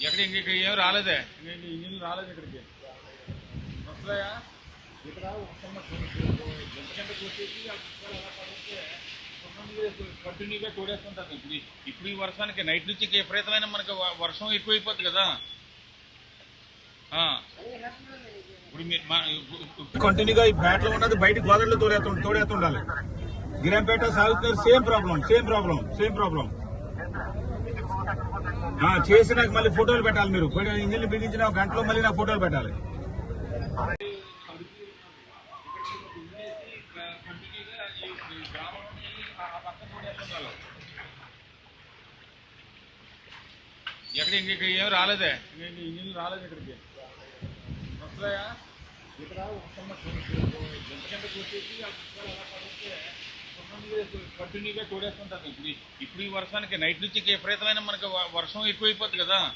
ఎక్కడ ఇంక ఇక్కడ ఏం రాలేదే ఇంక ఇంక ఇంజిన్లు రాలేదు ఇక్కడికి వస్తాయా ఇక్కడ జంక్షన్ కొట్టేసి ఆ కుక్కలు అలా పడితే కంటిన్యూగా తోడేస్తుంటారు ఇప్పుడు ఈ- ఇప్పుడు ఈ వర్షానికి నైట్ నుంచి ఇంక విపరీతమైన మనకి వ- వర్షం ఎక్కువైపోతుంది కదా ఆ. ఇప్పుడు మీ- మా- కంటిన్యూగా ఈ బ్యాట్లో ఉన్నది బయట గోదావరిలో తోడేస్తు తోడేస్తుండాలి గిరంపేట సాగుతున్నారు same problem same problem same problem ఆ, చేసి నాకు మళ్ళీ ఫోటోలు పెట్టాలి మీరు. ఇంజిన్ బిగించిన ఒక గంటలో మళ్ళీ నాకు ఫోటోలు పెట్టాలి. ఎక్కడ ఇంక ఇక్కడ ఏం రాలేదే? ఇంజిన్లు రాలేదు ఇక్కడికి. వస్తాయా ఇక్కడ జంక్షన్ కొట్టేసి కంటిన్యూగా తోడేస్తుంటారు ఇప్పుడు ఈ- ఇప్పుడు ఈ వర్షానికి నైట్ నుంచి విపరీతమైన మనకి వర్షం ఎక్కువైపోతుంది కదా.